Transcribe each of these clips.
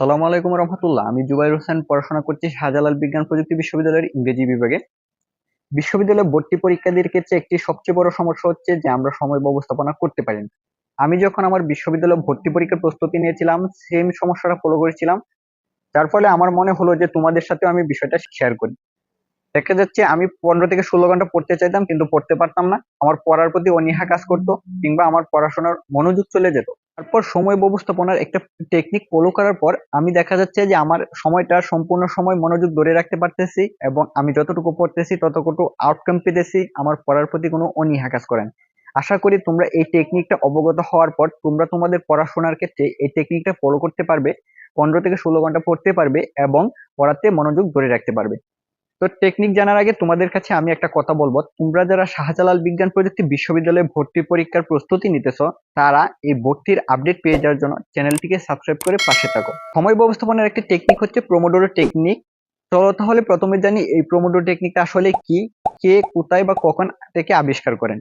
সালামু আলাইকুম রহমতুল্লাহ। আমি জুবাইর হোসেন, পড়াশোনা করছি শাহজালাল বিজ্ঞান প্রযুক্তি বিশ্ববিদ্যালয়ের ইংরেজি বিভাগে। বিশ্ববিদ্যালয়ে ভর্তি পরীক্ষাদের ক্ষেত্রে একটি সবচেয়ে বড় সমস্যা হচ্ছে যে, আমরা সময় ব্যবস্থাপনা করতে পারি না। আমি যখন আমার বিশ্ববিদ্যালয়ে ভর্তি পরীক্ষার প্রস্তুতি নিয়েছিলাম সেম সমস্যাটা ফলো করেছিলাম। যার ফলে আমার মনে হলো যে, তোমাদের সাথে আমি বিষয়টা শেয়ার করি। দেখা যাচ্ছে আমি পনেরো থেকে ষোলো ঘণ্টা পড়তে চাইতাম, কিন্তু পড়তে পারতাম না। আমার পড়ার প্রতি অনীহা কাজ করতো, কিংবা আমার পড়াশোনার মনোযোগ চলে যেত। তারপর সময় ব্যবস্থাপনার একটা টেকনিক ফলো করার পর আমি দেখা যাচ্ছে যে আমার সময়টা সম্পূর্ণ সময় মনোযোগ ধরে রাখতে পারতেছি এবং আমি যতটুকু পড়তেছি ততটুকু আউটকাম পেতেছি, আমার পড়ার প্রতি কোনো অনীহা কাজ করেন আশা করি তোমরা এই টেকনিকটা অবগত হওয়ার পর তোমরা তোমাদের পড়াশোনার ক্ষেত্রে এই টেকনিকটা ফলো করতে পারবে, পনেরো থেকে ষোলো ঘণ্টা পড়তে পারবে এবং পড়াতে মনোযোগ ধরে রাখতে পারবে। তো টেকনিক জানার আগে তোমাদের কাছে আমি একটা কথা বলব। তোমরা যারা শাহজালাল বিজ্ঞান প্রযুক্তি বিশ্ববিদ্যালয়ে ভর্তি পরীক্ষার প্রস্তুতি নিতেছ, তারা এই ভর্তির আপডেট পেয়ে যাওয়ার জন্য চ্যানেলটিকে সাবস্ক্রাইব করে পাশে থাকো। সময় ব্যবস্থাপনার একটি টেকনিক হচ্ছে প্রোমোডোরো টেকনিক চলো তাহলে প্রথমে জানি এই প্রোমোডোরো টেকনিকটা আসলে কি? কে, কোথায় বা কখন থেকে আবিষ্কার করেন?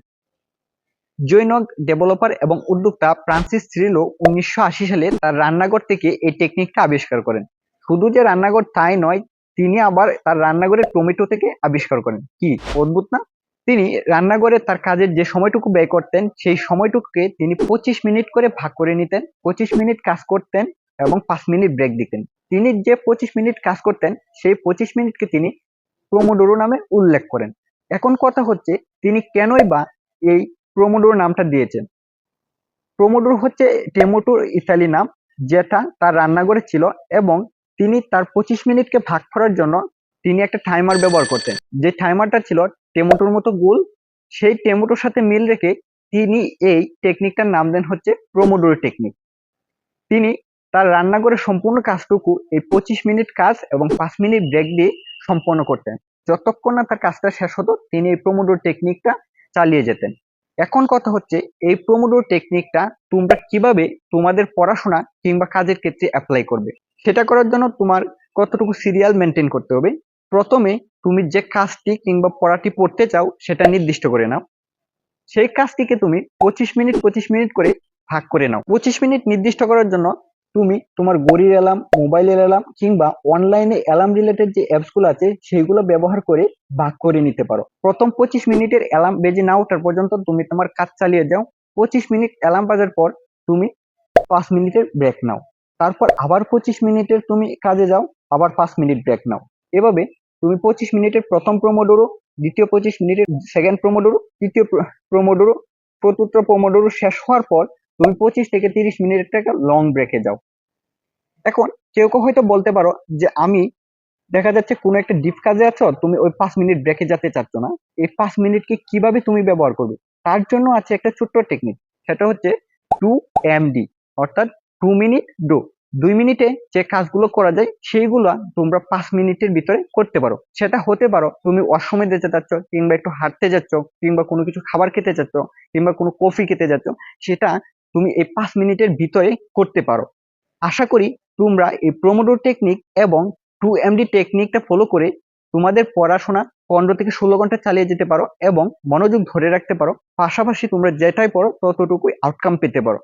জৈনক ডেভেলপার এবং উদ্যোক্তা ফ্রান্সিস থ্রিলো উনিশশো আশি সালে তার রান্নাঘর থেকে এই টেকনিকটা আবিষ্কার করেন। শুধু যে রান্নাঘর তাই নয় তিনি আবার তার রান্নাঘরে টমেটো থেকে আবিষ্কার করেন। কি? অদ্ভুত না? তিনি রান্নাঘরে তার কাজের যে সময়টুকু ব্যয় করতেন, সেই সময়টুকুকে তিনি পঁচিশ মিনিট করে ভাগ করে নিতেন, পঁচিশ মিনিট কাজ করতেন এবং পাঁচ মিনিট ব্রেক দিতেন। তিনি যে পঁচিশ মিনিট কাজ করতেন, সেই পঁচিশ মিনিটকে তিনি প্রমোডোরো নামে উল্লেখ করেন। এখন কথা হচ্ছে, তিনি কেনই বা এই প্রমোডোরো নামটা দিয়েছেন? প্রমোডোরো হচ্ছে টেমোটোর ইতালি নাম, যেটা তার রান্নাঘরে ছিল এবং তিনি তার পঁচিশ মিনিটকে ভাগ করার জন্য তিনি একটা টাইমার ব্যবহার করতেন। যে টাইমারটা ছিল টেমোটোর মতো গোল, সেই টেমোটোর সাথে মিল রেখে তিনি এই টেকনিকটার নাম দেন হচ্ছে প্রোমোডোর টেকনিক তিনি তার রান্নাঘরের সম্পূর্ণ কাজটুকু এই পঁচিশ মিনিট কাজ এবং পাঁচ মিনিট ব্রেক দিয়ে সম্পন্ন করতেন। যতক্ষণ না তার কাজটা শেষ হতো, তিনি এই প্রোমোডোর টেকনিকটা চালিয়ে যেতেন। এখন কথা হচ্ছে, এই প্রোমোডোর টেকনিকটা তোমরা কীভাবে তোমাদের পড়াশোনা কিংবা কাজের ক্ষেত্রে অ্যাপ্লাই করবে? সেটা করার জন্য তোমার কতটুকু সিরিয়াল মেনটেন করতে হবে। প্রথমে তুমি যে কাজটি কিংবা পড়াটি পড়তে চাও, সেটা নির্দিষ্ট করে নাও। সেই কাজটিকে তুমি পঁচিশ মিনিট পঁচিশ মিনিট করে ভাগ করে নাও। পঁচিশ মিনিট নির্দিষ্ট করার জন্য তুমি তোমার গড়ির অ্যালার্ম মোবাইলের অ্যালার্ম কিংবা অনলাইনে অ্যালার্ম রিলেটেড যে অ্যাপসগুলো আছে সেইগুলো ব্যবহার করে ভাগ করে নিতে পারো। প্রথম পঁচিশ মিনিটের অ্যালার্ম বেজে না ওঠার পর্যন্ত তুমি তোমার কাজ চালিয়ে যাও। পঁচিশ মিনিট অ্যালার্ম বাজার পর তুমি পাঁচ মিনিটের ব্রেক নাও। তারপর আবার পঁচিশ মিনিটের তুমি কাজে যাও, আবার পাঁচ মিনিট ব্রেক নাও। এভাবে তুমি পঁচিশ মিনিটের প্রথম প্রমোডোরো, দ্বিতীয় পঁচিশ মিনিটের সেকেন্ড প্রমোডোরো, তৃতীয় প্রমোডোরো, চতুর্থ প্রমোডোরো শেষ হওয়ার পর তুমি পঁচিশ থেকে তিরিশ মিনিটের একটা লং ব্রেকে যাও। এখন কেউ কেউ হয়তো বলতে পারো যে আমি দেখা যাচ্ছে কোনো একটা ডিপ কাজে আছো, তুমি ওই পাঁচ মিনিট ব্রেকে যেতে চাচ্ছ না। এই পাঁচ মিনিটকে কীভাবে তুমি ব্যবহার করবে? তার জন্য আছে একটা ছোট্ট টেকনিক সেটা হচ্ছে টু এমডি অর্থাৎ টু মিনিট ডো দুই মিনিটে যে কাজগুলো করা যায়, সেইগুলো তোমরা পাঁচ মিনিটের ভিতরে করতে পারো। সেটা হতে পারো, তুমি অসময় যেতে চাচ্ছ, কিংবা একটু হাঁটতে যাচ্ছ, কিংবা কোনো কিছু খাবার খেতে চাচ্ছ কিংবা কোনো কফি খেতে যাচ্ছ, সেটা তুমি এই পাঁচ মিনিটের ভিতরে করতে পারো। আশা করি তোমরা এই প্রোমোডো টেকনিক এবং টু এমডি টেকনিকটা ফলো করে তোমাদের পড়াশোনা পনেরো থেকে ষোলো ঘণ্টা চালিয়ে যেতে পারো এবং মনোযোগ ধরে রাখতে পারো। পাশাপাশি তোমরা যেটাই পড়ো, ততটুকুই আউটকাম পেতে পারো।